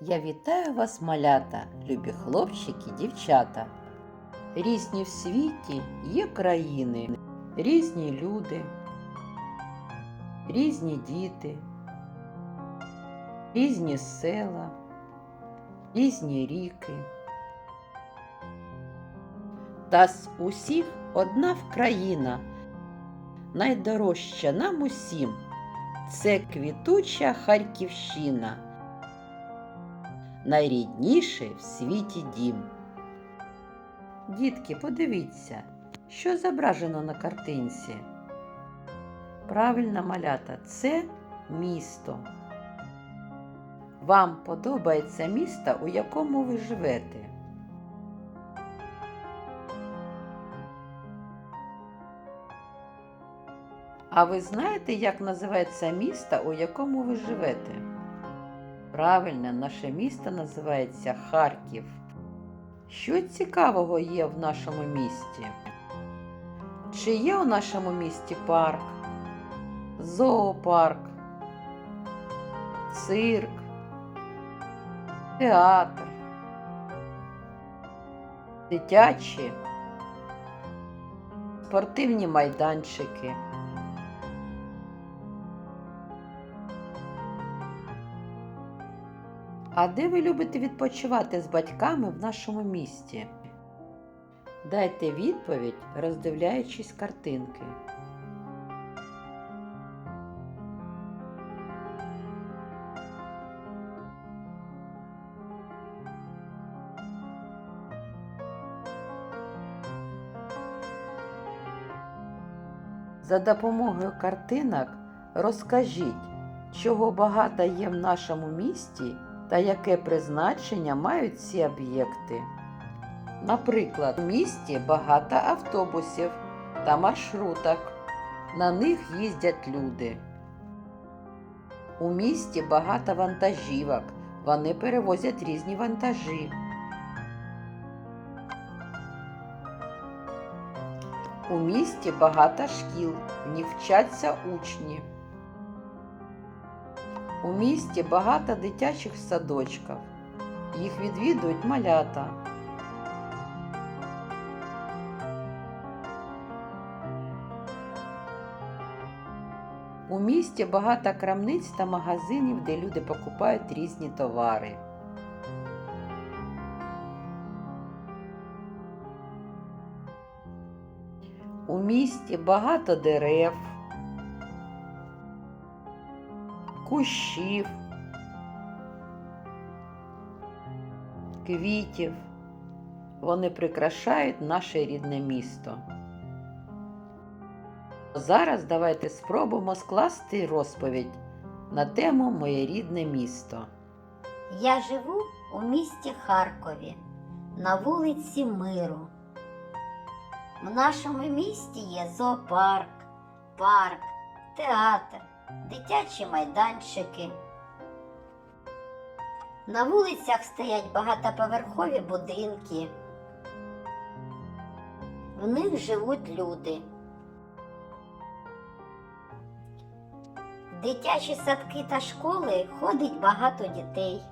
Я вітаю вас, малята, любі хлопчики, дівчата. Різні в світі є країни, різні люди, різні діти, різні села, різні ріки. Та з усіх одна Вкраїна, найдорожча нам усім. Це квітуча Харківщина, найрідніший в світі дім. Дітки, подивіться, що зображено на картинці. Правильно, малята, це місто. Вам подобається місто, у якому ви живете? А ви знаєте, як називається місто, у якому ви живете? Правильно, наше місто називається Харків. Що цікавого є в нашому місті? Чи є у нашому місті парк, зоопарк, цирк, театр, дитячі, спортивні майданчики? А де ви любите відпочивати з батьками в нашому місті? Дайте відповідь, роздивляючись картинки. За допомогою картинок розкажіть, чого багато є в нашому місті та яке призначення мають ці об'єкти. Наприклад, у місті багато автобусів та маршруток. На них їздять люди. У місті багато вантажівок. Вони перевозять різні вантажі. У місті багато шкіл, в них вчаться учні. У місті багато дитячих садочків. Їх відвідують малята. У місті багато крамниць та магазинів, де люди покупають різні товари. У місті багато дерев, кущів, квітів. Вони прикрашають наше рідне місто. Зараз давайте спробуємо скласти розповідь на тему Моє рідне місто. Я живу у місті Харкові на вулиці Миру. В нашому місті є зоопарк, парк, театр, дитячі майданчики. На вулицях стоять багатоповерхові будинки. В них живуть люди. Дитячі садки та школи ходить багато дітей.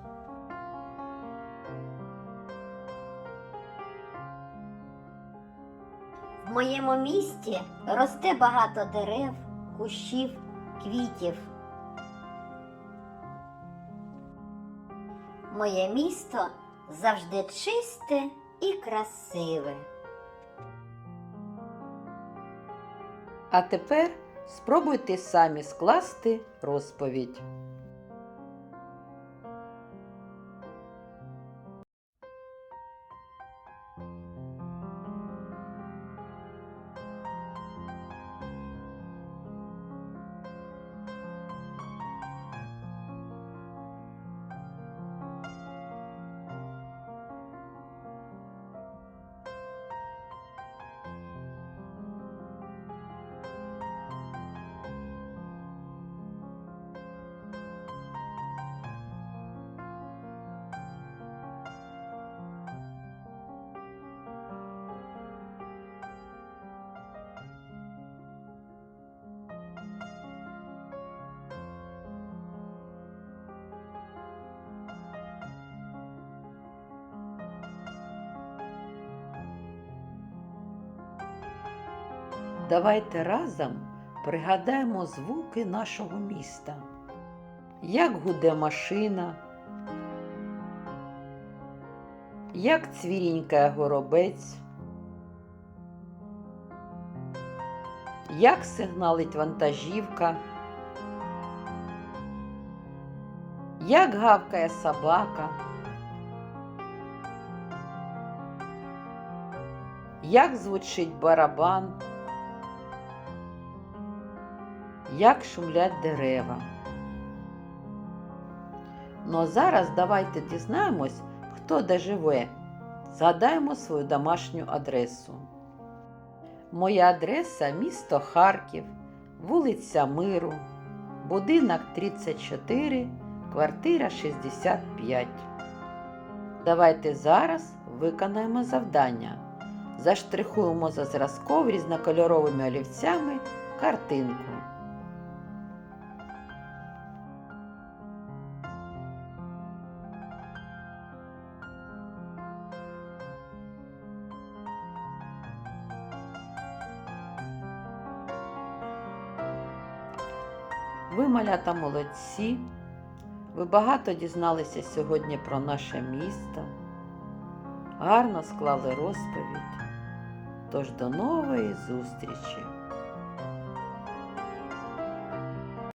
В моєму місті росте багато дерев, кущів, квітів. Моє місто завжди чисте і красиве. А тепер спробуйте самі скласти розповідь. Давайте разом пригадаємо звуки нашого міста. Як гуде машина, як цвірінькає горобець, як сигналить вантажівка, як гавкає собака, як звучить барабан, як шумлять дерева. Ну а зараз давайте дізнаємось, хто де живе. Згадаємо свою домашню адресу. Моя адреса місто Харків, вулиця Миру, будинок 34, квартира 65. Давайте зараз виконаємо завдання. Заштрихуємо за зразком різнокольоровими олівцями картинку. Ви, малята молодці. Ви багато дізналися сьогодні про наше місто. Гарно склали розповідь. Тож до нової зустрічі!